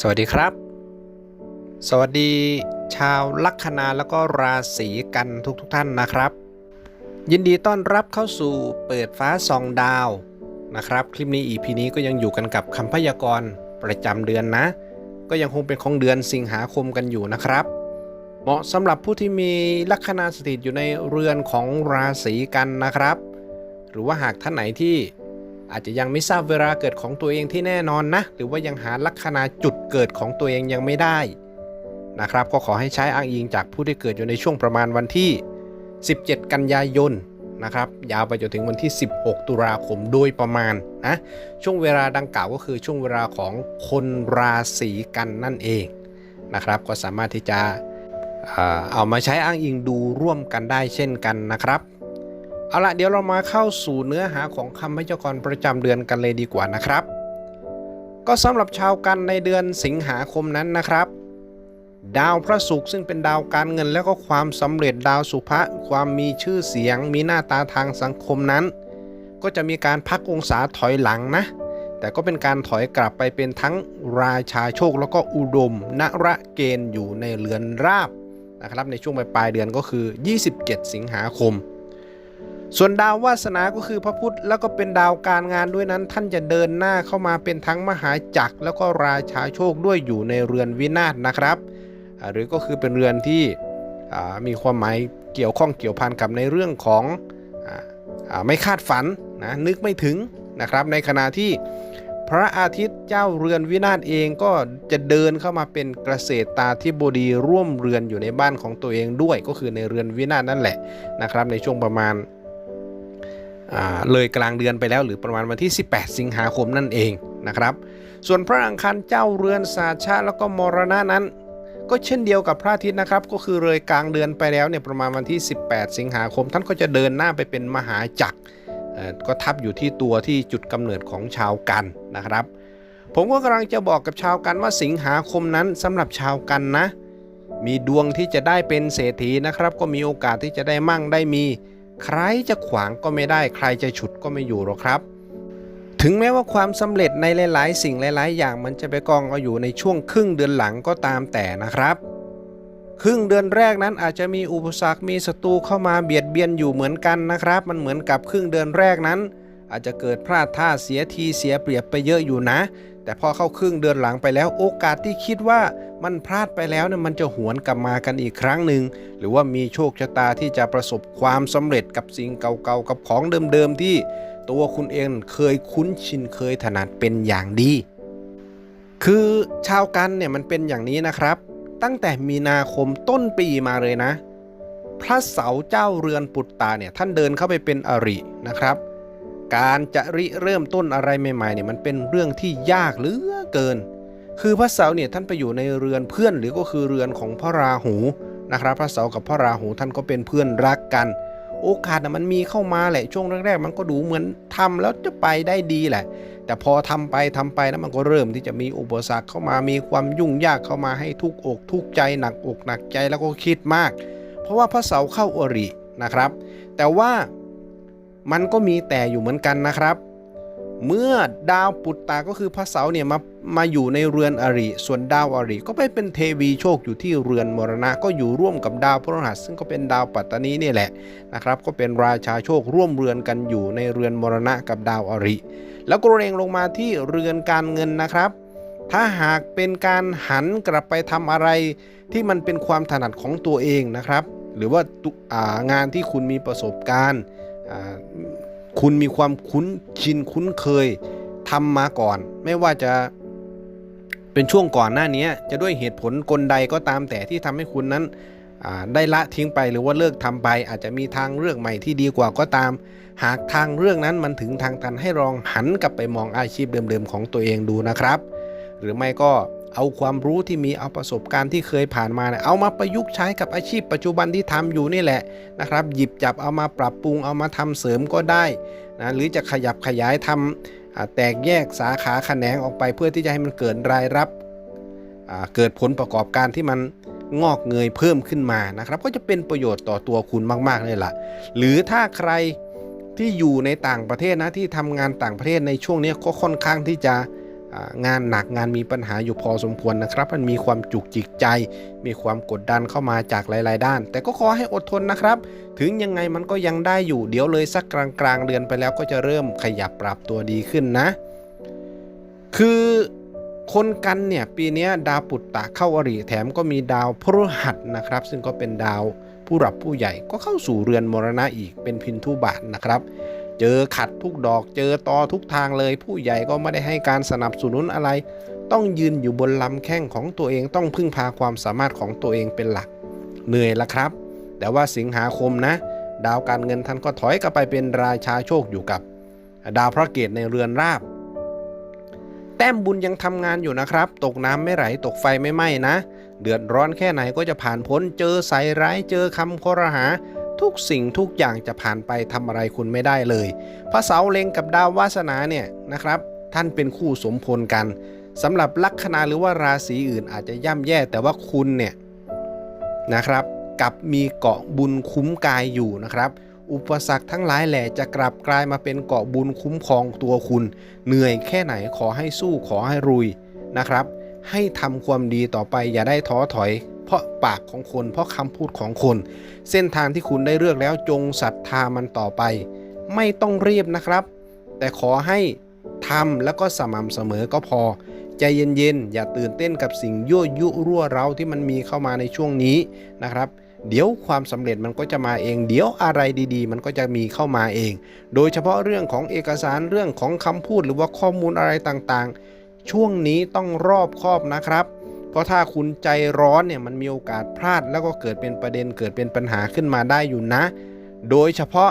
สวัสดีครับ สวัสดี ชาวลัคนาแล้วก็ราศีกันทุกทท่านนะครับ ยินดีต้อนรับเข้าสู่เปิดฟ้าซองดาวนะครับ คลิปนี้ EP นี้ก็ยังอยู่กันกับคำพยากรณ์ประจำเดือนนะ ก็ยังคงเป็นของเดือนสิงหาคมกันอยู่นะครับ เหมาะสำหรับผู้ที่มีลัคนาสถิตอยู่ในเรือนของราศีกันนะครับ หรือว่าหากท่านไหนที่ อาจจะยังไม่ทราบเวลาเกิดของตัวเองที่แน่นอนนะ หรือว่ายังหาลัคนาจุดเกิดของตัวเองยังไม่ได้นะครับก็ขอให้ใช้อ้างอิงจากผู้ที่เกิดอยู่ในช่วงประมาณวันที่ 17 กันยายนนะครับยาวไปจนถึงวันที่ 16 ตุลาคมโดยประมาณนะช่วงเวลาดังกล่าวก็คือช่วงเวลาของคนราศีกันนั่นเองนะครับ ก็สามารถที่จะเอ่อเอามาใช้อ้างอิงดูร่วมกันได้เช่นกันนะครับ เอาละเดี๋ยวเรามาเข้าสู่เนื้อหาของคำพยากรณ์ประจำเดือนกันเลยดีกว่านะครับ ก็สำหรับชาวกันในเดือนสิงหาคมนั้นนะครับ ดาวพระศุกร์ซึ่งเป็นดาวการเงินและก็ความสำเร็จดาวสุภะความมีชื่อเสียง มีหน้าตาทางสังคมนั้น ก็จะมีการพักองศาถอยหลังนะ แต่ก็เป็นการถอยกลับไปเป็นทั้งราชาโชคแล้วก็อุดมนระเกณฑ์อยู่ในเรือนราบนะครับในช่วงปลายเดือนก็คือ 27 สิงหาคม ส่วนดาววาสนาก็คือพระพุธแล้วก็เป็นดาวการงานด้วยนั้น ท่านจะเดินหน้าเข้ามาเป็นทั้งมหาจักร แล้วก็ราชาโชคด้วยอยู่ในเรือนวินาศนะครับ หรือก็คือเป็นเรือนที่มีความหมายเกี่ยวข้องเกี่ยวพันกับในเรื่องของออไม่คาดฝันนะนึกไม่ถึงนะครับในขณะที่พระอาทิตย์เจ้าเรือนวินาศเองก็จะเดินเข้ามาเป็นเกษตรตาธิบดีร่วมเรือนอยู่ในบ้านของตัวเองด้วยก็คือในเรือนวินาศนั่นแหละนะครับในช่วงประมาณ เลยกลางเดือนไปแล้วหรือประมาณวันที่ 18 สิงหาคมนั่นเองนะครับ ส่วนพระอังคารเจ้าเรือนสาชาแล้วก็มรณะนั้น ก็เช่นเดียวกับพระอาทิตย์นะครับ ก็คือเลยกลางเดือนไปแล้วเนี่ยประมาณวันที่ 18 สิงหาคม ท่านก็จะเดินหน้าไปเป็นมหาจักรก็ทับอยู่ที่ตัวที่จุดกำเนิดของชาวกันนะครับ ผมก็กำลังจะบอกกับชาวกันว่าสิงหาคมนั้นสำหรับชาวกันนะ มีดวงที่จะได้เป็นเศรษฐีนะครับ ก็มีโอกาสที่จะได้มั่งได้มี ใครจะขวางก็ไม่ได้ ใครจะฉุดก็ไม่อยู่หรอกครับ ถึงแม้ว่าความสำเร็จในหลาย ๆ สิ่งหลาย ๆ อย่างมันจะไปกองเอาอยู่ในช่วงครึ่งเดือนหลังก็ตามแต่นะครับ ครึ่งเดือนแรกนั้นอาจจะมีอุปสรรคมีศัตรูเข้ามาเบียดเบียนอยู่เหมือนกันนะครับ มันเหมือนกับครึ่งเดือนแรกนั้น อาจจะเกิดพลาดท่าเสียทีเสียเปรียบไปเยอะอยู่นะ แต่พอเข้าครึ่งเดือนหลังไปแล้วโอกาสที่คิดว่า มันพลาดไปแล้วเนี่ยมันจะหวนกลับมากันอีกครั้งหนึ่งหรือว่ามีโชคชะตาที่จะประสบความสำเร็จกับสิ่งเก่าๆกับของเดิมๆที่ตัวคุณเองเคยคุ้นชินเคยถนัดเป็นอย่างดี คือชาวกันเนี่ยมันเป็นอย่างนี้นะครับ ตั้งแต่มีนาคมต้นปีมาเลยนะ พระเสาเจ้าเรือนปุตตาเนี่ยท่านเดินเข้าไปเป็นอรินะครับ การจะริเริ่มต้นอะไรใหม่ๆเนี่ยมันเป็นเรื่องที่ยากเหลือเกิน คือพระเสาเนี่ยท่านไปอยู่ในเรือนเพื่อนหรือก็คือเรือนของพระราหูนะครับพระเสากับพระราหูท่านก็เป็นเพื่อนรักกัน โอกาสนะมันมีเข้ามาแหละช่วงแรกๆ มันก็ดูเหมือนทำแล้วจะไปได้ดีแหละ แต่พอทำไปทำไปแล้วมันก็เริ่มที่จะมีอุปสรรคเข้ามามีความยุ่งยากเข้ามาให้ทุกอกทุกใจหนักอกหนักใจแล้วก็คิดมาก เพราะว่าพระเสาเข้าอรินะครับ แต่ว่ามันก็มีแต่อยู่เหมือนกันนะครับ เมื่อดาวปุตตาก็คือพระเสาเนี่ยมามาอยู่ในเรือนอริ ส่วนดาวอริก็ไปเป็นเทวีโชคอยู่ที่เรือนมรณะ ก็อยู่ร่วมกับดาวพฤหัส ซึ่งก็เป็นดาวปัตตานีนี่แหละนะครับ ก็เป็นราชาโชคร่วมเรือนกันอยู่ในเรือนมรณะกับดาวอริ แล้วก็เรงลงมาที่เรือนการเงินนะครับ ถ้าหากเป็นการหันกลับไปทำอะไร ที่มันเป็นความถนัดของตัวเองนะครับ หรือว่าางานที่คุณมีประสบการณ์ คุณมีความคุ้นชินคุ้นเคยทำมาก่อน ไม่ว่าจะเป็นช่วงก่อนหน้านี้จะด้วยเหตุผลกลใดก็ตามแต่ที่ทำให้คุณนั้นได้ละทิ้งไปหรือว่าเลิกทำไป อาจจะมีทางเลือกใหม่ที่ดีกว่าก็ตาม หากทางเรื่องนั้นมันถึงทางตันให้ลองหันกลับไปมองอาชีพเดิมๆของตัวเองดูนะครับ หรือไม่ก็ เอาความรู้ที่มีเอาประสบการณ์ที่เคยผ่านมาเนี่ยเอามาประยุกต์ใช้กับอาชีพปัจจุบันที่ทำอยู่นี่แหละนะครับ หยิบจับเอามาปรับปรุงเอามาทำเสริมก็ได้นะหรือจะขยับขยายทำอ่าแตกแยกสาขาแขนงออกไปเพื่อที่จะให้มันเกิดรายรับเกิดผลประกอบการที่มันงอกเงยเพิ่มขึ้นมานะครับ ก็จะเป็นประโยชน์ต่อตัวคุณมากๆเลยล่ะ หรือถ้าใครที่อยู่ในต่างประเทศนะที่ทำงานต่างประเทศในช่วงนี้ก็ค่อนข้างที่จะ งานหนักงานมีปัญหาอยู่พอสมควรนะครับ มันมีความจุกจิกใจ มีความกดดันเข้ามาจากหลาย ๆ ด้าน แต่ก็ขอให้อดทนนะครับ ถึงยังไงมันก็ยังได้อยู่ เดี๋ยวเลยสักกลางกลางเดือนไปแล้วก็จะเริ่มขยับปรับตัวดีขึ้นนะ คือคนกันเนี่ยปีนี้ดาวปุตตะเข้าอริแถมก็มีดาวพฤหัสนะครับ ซึ่งก็เป็นดาวผู้หลับผู้ใหญ่ก็เข้าสู่เรือนมรณะอีกเป็นพินทุบาทนะครับ เจอขัดทุกดอกเจอตอทุกทางเลย ผู้ใหญ่ก็ไม่ได้ให้การสนับสนุนอะไร ต้องยืนอยู่บนลำแข้งของตัวเองต้องพึ่งพาความสามารถของตัวเองเป็นหลัก เหนื่อยละครับ แต่ว่าสิงหาคมนะ ดาวการเงินท่านก็ถอยกลับไปเป็นราชาโชคอยู่กับ ดาวพระเกตในเรือนราบ แต้มบุญยังทำงานอยู่นะครับ ตกน้ำไม่ไหลตกไฟไม่ไหม้นะ เดือดร้อนแค่ไหนก็จะผ่านพ้นเจอใส่ร้ายเจอคำคอรหา ทุกสิ่งทุกอย่างจะผ่านไปทำอะไรคุณไม่ได้เลย พระเสาเล็งกับดาววาสนาเนี่ยนะครับ ท่านเป็นคู่สมพลกันสำหรับลัคนาหรือว่าราศีอื่นอาจจะย่ำแย่ แต่ว่าคุณเนี่ยนะครับกับมีเกาะบุญคุ้มกายอยู่นะครับ อุปสรรคทั้งหลายแหล่จะกลับกลายมาเป็นเกาะบุญคุ้มครองตัวคุณ เหนื่อยแค่ไหนขอให้สู้ขอให้รุยนะครับ ให้ทำความดีต่อไปอย่าได้ท้อถอย ราะปากของคน เพราะคำพูดของคน เส้นทางที่คุณได้เลือกแล้วจงศรัทธามันต่อไป ไม่ต้องรีบนะครับ แต่ขอให้ทำแล้วก็สม่ำเสมอก็พอ ใจเย็นๆ อย่าตื่นเต้นกับสิ่งยั่วยุรั่วเร้าที่มันมีเข้ามาในช่วงนี้นะครับเดี๋ยวความสำเร็จมันก็จะมาเอง เดี๋ยวอะไรดีๆ มันก็จะมีเข้ามาเอง โดยเฉพาะเรื่องของเอกสารเรื่องของคำพูดหรือว่าข้อมูลอะไรต่างๆ ช่วงนี้ต้องรอบคอบนะครับ เพราะถ้าคุณใจร้อนเนี่ยมันมีโอกาสพลาดแล้วก็เกิดเป็นประเด็นเกิดเป็นปัญหาขึ้นมาได้อยู่นะ โดยเฉพาะ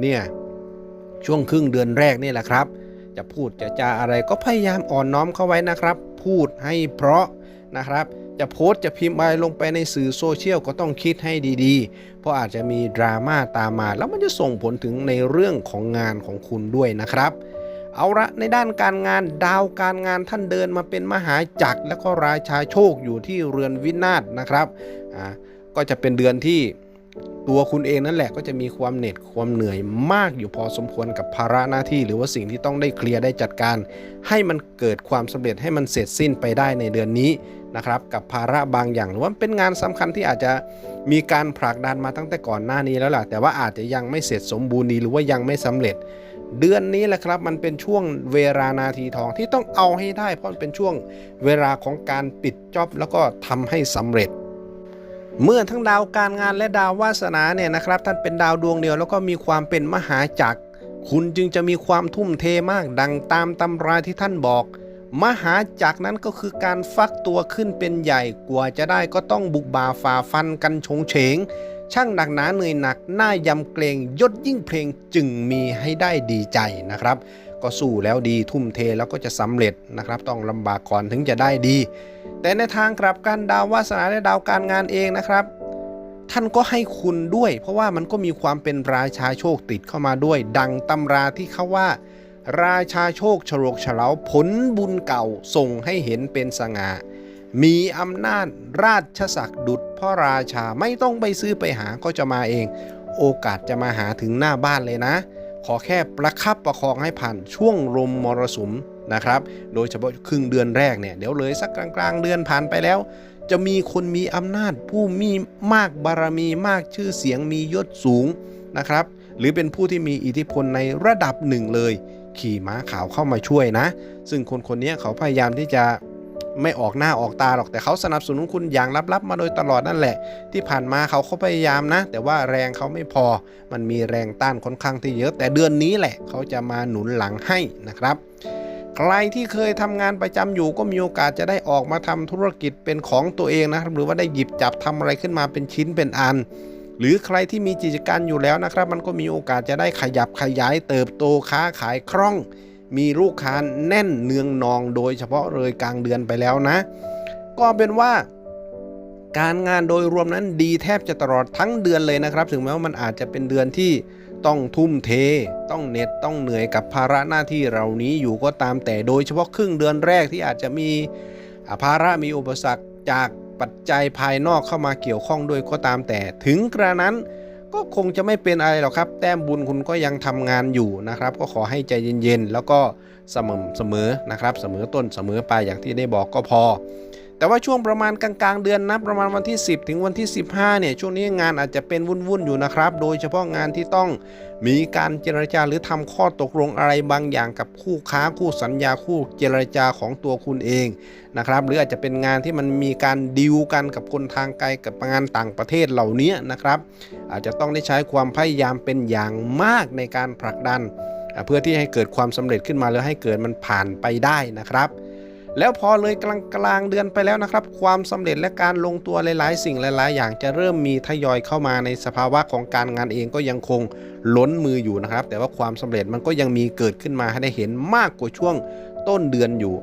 เนี่ยช่วงครึ่งเดือนแรกนี่แหละครับ จะพูดจะจาอะไรก็พยายามอ่อนน้อมเข้าไว้นะครับ พูดให้เพราะนะครับ จะโพสต์จะพิมพ์อะไรลงไปในสื่อโซเชียลก็ต้องคิดให้ดีๆ เพราะอาจจะมีดราม่าตามมา แล้วมันจะส่งผลถึงในเรื่องของงานของคุณด้วยนะครับ เอาละในด้านการงานดาวการงานท่านเดินมาเป็นมหาจักรและก็ราชาโชคอยู่ที่เรือนวินาศนะครับอ่าก็จะเป็นเดือนที่ตัวคุณเองนั่นแหละก็จะมีความเหน็ดความเหนื่อยมากอยู่พอสมควรกับภาระหน้าที่ หรือว่าสิ่งที่ต้องได้เคลียร์ได้จัดการ ให้มันเกิดความสำเร็จให้มันเสร็จสิ้นไปได้ในเดือนนี้นะครับกับภาระบางอย่าง หรือว่าเป็นงานสำคัญที่อาจจะมีการผลักดันมาตั้งแต่ก่อนหน้านี้แล้วล่ะแต่ว่าอาจจะยังไม่เสร็จสมบูรณ์ดีหรือว่ายังไม่สำเร็จ เดือนนี้แหละครับมันเป็นช่วงเวลานาทีทองที่ต้องเอาให้ได้ เพราะมันเป็นช่วงเวลาของการปิดจ็อบแล้วก็ทำให้สำเร็จ เมื่อทั้งดาวการงานและดาววาสนาเนี่ยนะครับท่านเป็นดาวดวงเดียวแล้วก็มีความเป็นมหาจักร คุณจึงจะมีความทุ่มเทมากดังตามตำราที่ท่านบอก มหาจักรนั้นก็คือการฟักตัวขึ้นเป็นใหญ่กว่าจะได้ก็ต้องบุกบ่าฝ่าฟันกันชงเฉง ช่างหนักหนาเหนื่อยหนักหน้ายำเกรงยศยิ่งเพลงจึงมีให้ได้ดีใจนะครับ ก็สู้แล้วดีทุ่มเทแล้วก็จะสำเร็จนะครับ ต้องลำบากก่อนถึงจะได้ดี แต่ในทางกลับกันดาววาสนาและดาวการงานเองนะครับ ท่านก็ให้คุณด้วย เพราะว่ามันก็มีความเป็นราชาโชคติดเข้ามาด้วย ดังตำราที่เขาว่า ราชาโชคฉลกฉลาผลบุญเก่าส่งให้เห็นเป็นสง่า มีอำนาจราชศักดิ์ดุจพ่อราชาไม่ต้องไปซื้อไปหาก็จะมาเอง โอกาสจะมาหาถึงหน้าบ้านเลยนะ ขอแค่ประคับประคองให้ผ่านช่วงลมมรสุมนะครับ โดยเฉพาะครึ่งเดือนแรกเนี่ยเดี๋ยวเลยสักกลางๆเดือนผ่านไปแล้ว จะมีคนมีอำนาจผู้มีมากบารมีมากชื่อเสียงมียศสูงนะครับ หรือเป็นผู้ที่มีอิทธิพลในระดับหนึ่งเลย ขี่ม้าขาวเข้ามาช่วยนะ ซึ่งคนคนนี้เขาพยายามที่จะ ไม่ออกหน้าออกตาหรอกแต่เขาสนับสนุนคุณอย่างลับๆมาโดยตลอดนั่นแหละ ที่ผ่านมาเขาเขาพยายามนะ แต่ว่าแรงเขาไม่พอ มันมีแรงต้านค่อนข้างที่เยอะ แต่เดือนนี้แหละ เขาจะมาหนุนหลังให้นะครับใครที่เคยทำงานประจำอยู่ก็มีโอกาสจะได้ออกมาทำธุรกิจเป็นของตัวเองนะครับ หรือว่าได้หยิบจับทำอะไรขึ้นมาเป็นชิ้นเป็นอัน หรือใครที่มีกิจการอยู่แล้วนะครับ มันก็มีโอกาสจะได้ขยับขยายเติบโตค้าขายคล่อง มีลูกค้าแน่นเนืองนองโดยเฉพาะเลยกลางเดือนไปแล้วนะ ก็เป็นว่าการงานโดยรวมนั้นดีแทบจะตลอดทั้งเดือนเลยนะครับ ถึงแม้ว่ามันอาจจะเป็นเดือนที่ต้องทุ่มเท ต้องเหน็ดต้องเหนื่อยกับภาระหน้าที่เหล่านี้อยู่ก็ตามแต่โดยเฉพาะครึ่งเดือนแรกที่อาจจะมีภาระมีอุปสรรคจากปัจจัยภายนอกเข้ามาเกี่ยวข้องด้วยก็ตามแต่ ถึงกระนั้น ก็คงจะไม่เป็นอะไรหรอกครับ แต้มบุญคุณก็ยังทำงานอยู่นะครับ ก็ขอให้ใจเย็นๆ แล้วก็สม่ำเสมอนะครับ เสมอต้นเสมอปลายอย่างที่ได้บอกก็พอ แต่ว่าช่วงประมาณกลางๆ เดือนนะประมาณวันที่ 10 ถึงวันที่ 15เนี่ยช่วงนี้งานอาจจะเป็นวุ่นๆอยู่นะครับ โดยเฉพาะงานที่ต้องมีการเจรจาหรือทำข้อตกลงอะไรบางอย่างกับคู่ค้าคู่สัญญาคู่เจรจาของตัวคุณเองนะครับหรืออาจจะเป็นงานที่มันมีการดิวกันกับคนทางไกลกับงานต่างประเทศเหล่านี้นะครับอาจจะต้องได้ใช้ความพยายามเป็นอย่างมากในการผลักดัน เพื่อที่ให้เกิดความสำเร็จขึ้นมาแล้วให้เกิดมันผ่านไปได้นะครับ แล้วพอเลยกลางกลางเดือนไปแล้วนะครับ ความสำเร็จและการลงตัวหลาย ๆ สิ่งหลาย ๆ อย่างจะเริ่มมีทยอยเข้ามาในสภาวะของการงานเองก็ยังคงล้นมืออยู่นะครับ แต่ว่าความสำเร็จมันก็ยังมีเกิดขึ้นมาให้ได้เห็นมากกว่าช่วงต้นเดือนอยู่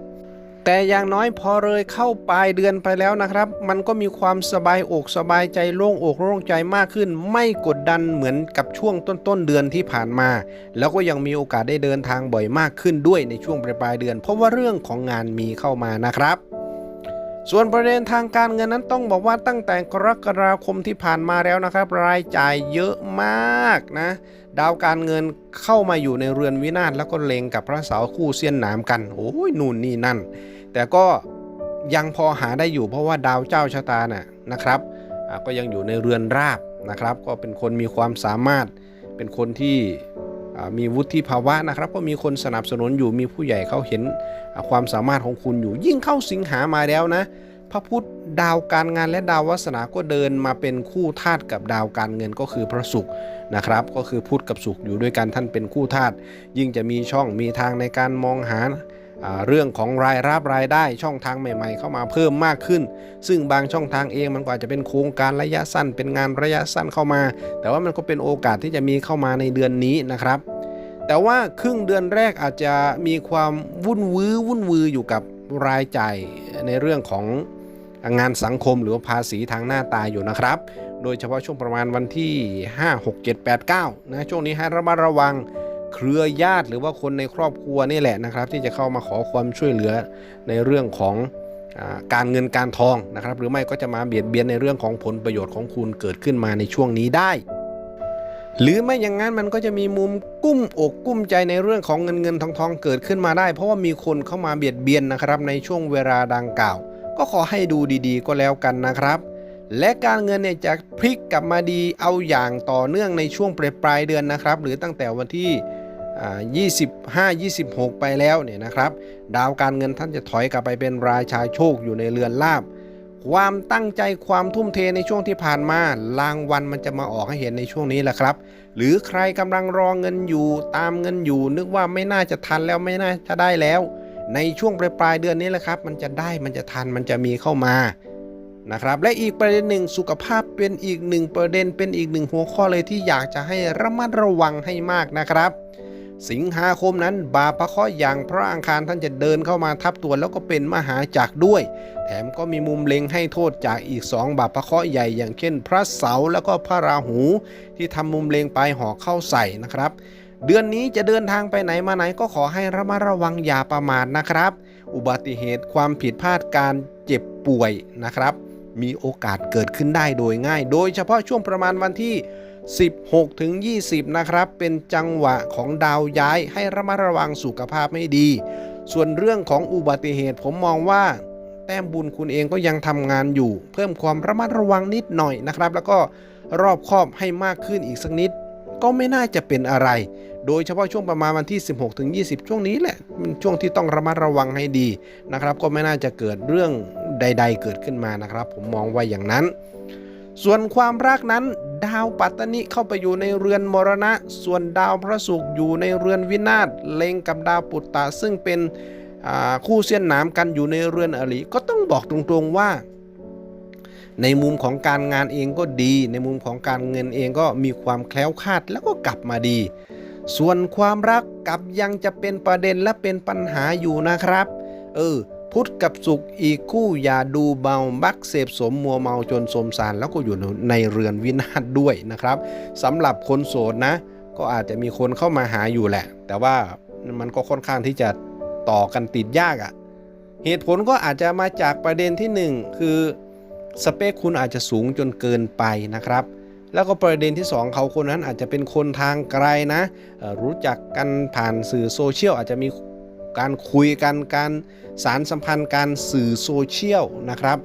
แต่อย่างน้อยพอเลยเข้าปลายเดือนไปแล้วนะครับ มันก็มีความสบายอกสบายใจโล่งอกโล่งใจมากขึ้น ไม่กดดันเหมือนกับช่วงต้นต้นๆเดือนที่ผ่านมา แล้วก็ยังมีโอกาสได้เดินทางบ่อยมากขึ้นด้วยในช่วงปลายปลายเดือน เพราะว่าเรื่องของงานมีเข้ามานะครับส่วนประเด็นทางการเงินนั้นต้องบอกว่าตั้งแต่กรกฎาคมที่ผ่านมาแล้วนะครับ รายจ่ายเยอะมากนะ ดาวการเงินเข้ามาอยู่ในเรือนวินาศแล้วก็เลงกับพระเสาคู่เสี้ยนหนามกัน โอ้ยนู่นนี่นั่น แต่ก็ยังพอหาได้อยู่เพราะว่าดาวเจ้าชะตาน่ะนะครับก็ยังอยู่ในเรือนราบนะครับ ก็เป็นคนมีความสามารถเป็นคนที่มีวุฒิภาวะนะครับ ก็มีคนสนับสนุนอยู่มีผู้ใหญ่เขาเห็นความสามารถของคุณอยู่ ยิ่งเข้าสิงหามาแล้วนะ พระพุธดาวการงานและดาววาสนาก็เดินมาเป็นคู่ธาตุกับดาวการเงินก็คือพระศุกร์นะครับ ก็คือพุธกับศุกร์อยู่ด้วยกันท่านเป็นคู่ธาตุยิ่งจะมีช่องมีทางในการมองหา เรื่องของรายรับรายได้ช่องทางใหม่ ๆ เข้ามาเพิ่มมากขึ้น ซึ่งบางช่องทางเองมันก็อาจจะเป็นโครงการระยะสั้น เป็นงานระยะสั้นเข้ามา แต่ว่ามันก็เป็นโอกาสที่จะมีเข้ามาในเดือนนี้นะครับ แต่ว่าครึ่งเดือนแรกอาจจะมีความวุ่นวื้อวุ่นวืออยู่กับรายจ่ายในเรื่องของงานสังคมหรือภาษีทางหน้าตาอยู่นะครับ โดยเฉพาะช่วงประมาณวันที่ 5 6 7 8 9นะช่วงนี้ให้ระมัดระวัง เครือญาติหรือว่าคนในครอบครัวนี่แหละนะครับ ที่จะเข้ามาขอความช่วยเหลือในเรื่องของอการเงินการทองนะครับ หรือไม่ก็จะมาเบียดเบียนในเรื่องของผลประโยชน์ของคุณเกิดขึ้นมาในช่วงนี้ได้ หรือไม่อย่างนั้นมันก็จะมีมุมกุ้มอกกุ้มใจในเรื่องของเงินเงินทองทองเกิดขึ้นมาได้ เพราะว่ามีคนเข้ามาเบียดเบียนนะครับ ในช่วงเวลาดังกล่าว ก็ขอให้ดูดีๆ ก็แล้วกันนะครับและการเงินเนี่ยจะพลิกกลับมาดีเอาอย่างต่อเนื่องในช่วงปลายปลายเดือนนะครับ หรือตั้งแต่วันที่ 25 26 ไปแล้วเนี่ยนะครับ ดาวการเงินท่านจะถอยกลับไปเป็นราชาโชคอยู่ในเรือนลาบ ความตั้งใจความทุ่มเทในช่วงที่ผ่านมารางวัลมันจะมาออกให้เห็นในช่วงนี้แหละครับ หรือใครกำลังรอเงินอยู่ตามเงินอยู่ นึกว่าไม่น่าจะทันแล้วไม่น่าจะได้แล้ว ในช่วงปลายปลายเดือนนี้แหละครับ มันจะได้มันจะทันมันจะมีเข้ามานะครับและอีกประเด็นหนึ่งสุขภาพเป็นอีกหนึ่งประเด็นเป็นอีกหนึ่งหัวข้อเลยที่อยากจะให้ระมัดระวังให้มากนะครับ สิงหาคมนั้นบาปะเคราะห์อย่างพระอังคารท่านจะเดินเข้ามาทับตัวแล้วก็เป็นมหาจักรด้วย แถมก็มีมุมเล็งให้โทษจากอีก2บาปะเคราะห์ใหญ่อย่างเช่น พระเสาแล้วก็พระราหู ที่ทำมุมเล็งปลายหอกเข้าใส่นะครับ เดือนนี้จะเดินทางไปไหนมาไหนก็ขอให้ระมัดระวังอย่าประมาทนะครับ อุบัติเหตุความผิดพลาดการเจ็บป่วยนะครับ มีโอกาสเกิดขึ้นได้โดยง่าย โดยเฉพาะช่วงประมาณวันที่ 16-20 นะครับ เป็นจังหวะของดาวย้ายให้ระมัดระวังสุขภาพไม่ดี ส่วนเรื่องของอุบัติเหตุผมมองว่า แต้มบุญคุณเองก็ยังทำงานอยู่ เพิ่มความระมัดระวังนิดหน่อยนะครับ แล้วก็รอบคอบให้มากขึ้นอีกสักนิด ก็ไม่น่าจะเป็นอะไร โดยเฉพาะช่วงประมาณวันที่ 16-20 ช่วงนี้แหละเป็นช่วงที่ต้องระมัดระวังให้ดีนะครับ ก็ไม่น่าจะเกิดเรื่องใด ๆ เกิดขึ้นมานะครับ ผมมองว่าอย่างนั้น ส่วนความรักนั้นดาวปัตตนิเข้าไปอยู่ในเรือนมรณะ ส่วนดาวพระศุกร์อยู่ในเรือนวินาศเล็งกับดาวปุตตะซึ่งเป็นคู่เสี้ยนหนามกันอยู่ในเรือนอริก็ต้องบอกตรงๆว่า ในมุมของการงานเองก็ดี ในมุมของการเงินเองก็มีความแคล้วคลาดแล้วก็กลับมาดี ส่วนความรักกับยังจะเป็นประเด็นและเป็นปัญหาอยู่นะครับ เออ พุธกับสุขอีกคู่อย่าดูเบาบักเสพสมมัวเมาจนสมสารแล้วก็อยู่ในเรือนวินาศด้วยนะครับสำหรับคนโสดนะ ก็อาจจะมีคนเข้ามาหาอยู่แหละ แต่ว่ามันก็ค่อนข้างที่จะต่อกันติดยากอะ่ะ เหตุผลก็อาจจะมาจากประเด็นที่หนึ่งคือสเปคคุณอาจจะสูงจนเกินไปนะครับ แล้วก็ประเด็นที่สองเขาคนนั้นอาจจะเป็นคนทางไกลนะรู้จักกันผ่านสื่อโซเชียลอาจจะมี การคุยกันการสารสัมพันธ์การสื่อโซเชียลนะครับ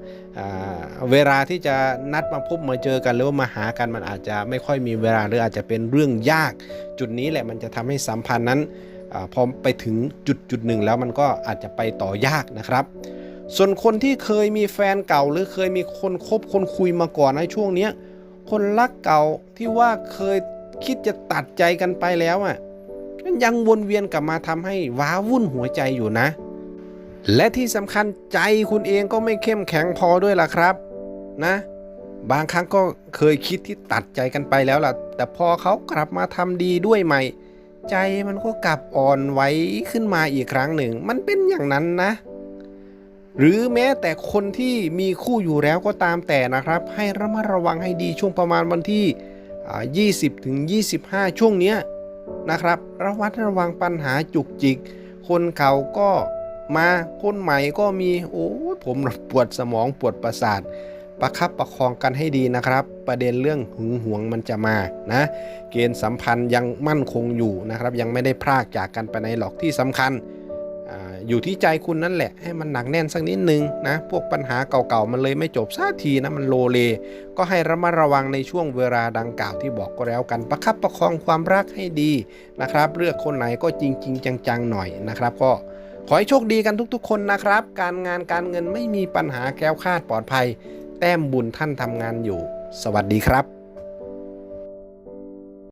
เวลาที่จะนัดมาพบมาเจอกันหรือว่ามาหากันมันอาจจะไม่ค่อยมีเวลาหรืออาจจะเป็นเรื่องยาก จุดนี้แหละมันจะทำให้สัมพันธ์นั้นอพอไปถึงจุดจุดหนึ่งแล้วมันก็อาจจะไปต่อยากนะครับ ส่วนคนที่เคยมีแฟนเก่าหรือเคยมีคนคบคนคุยมาก่อนในช่วงเนี้ยคนรักเก่าที่ว่าเคยคิดจะตัดใจกันไปแล้วอะ มันยังวนเวียนกลับมาทำให้ว้าวุ่นหัวใจอยู่นะ และที่สำคัญใจคุณเองก็ไม่เข้มแข็งพอด้วยล่ะครับ นะ บางครั้งก็เคยคิดที่ตัดใจกันไปแล้วล่ะ แต่พอเขากลับมาทำดีด้วยใหม่ ใจมันก็กลับอ่อนไหวขึ้นมาอีกครั้งหนึ่ง มันเป็นอย่างนั้นนะหรือแม้แต่คนที่มีคู่อยู่แล้วก็ตามแต่นะครับ ให้ระมัดระวังให้ดีช่วงประมาณวันที่ 20ถึง25 ช่วงเนี้ย นะครับ ระวัดระวังปัญหาจุกจิก คนเก่าก็มาคนใหม่ก็มีโอ้ผมปวดสมองปวดประสาทประคับประคองกันให้ดีนะครับ ประเด็นเรื่องหึงหวงมันจะมานะ เกณฑ์สัมพันธ์ยังมั่นคงอยู่นะครับ ยังไม่ได้พรากจากกันไปในหรอกที่สำคัญ อยู่ที่ใจคุณนั่นแหละ ให้มันหนักแน่นสักนิดนึงนะ พวกปัญหาเก่าๆ มันเลยไม่จบสักทีนะ มันโลเล ก็ให้ระมัดระวังในช่วงเวลาดังกล่าวที่บอกก็แล้วกัน ประคับประคองความรักให้ดีนะครับ เลือกคนไหนก็จริง ๆ จังๆ หน่อยนะครับ ก็ขอให้โชคดีกันทุกๆ คนนะครับ การงานการเงินไม่มีปัญหาแคล้วคาดปลอดภัย แต้มบุญท่านทำงานอยู่ สวัสดีครับ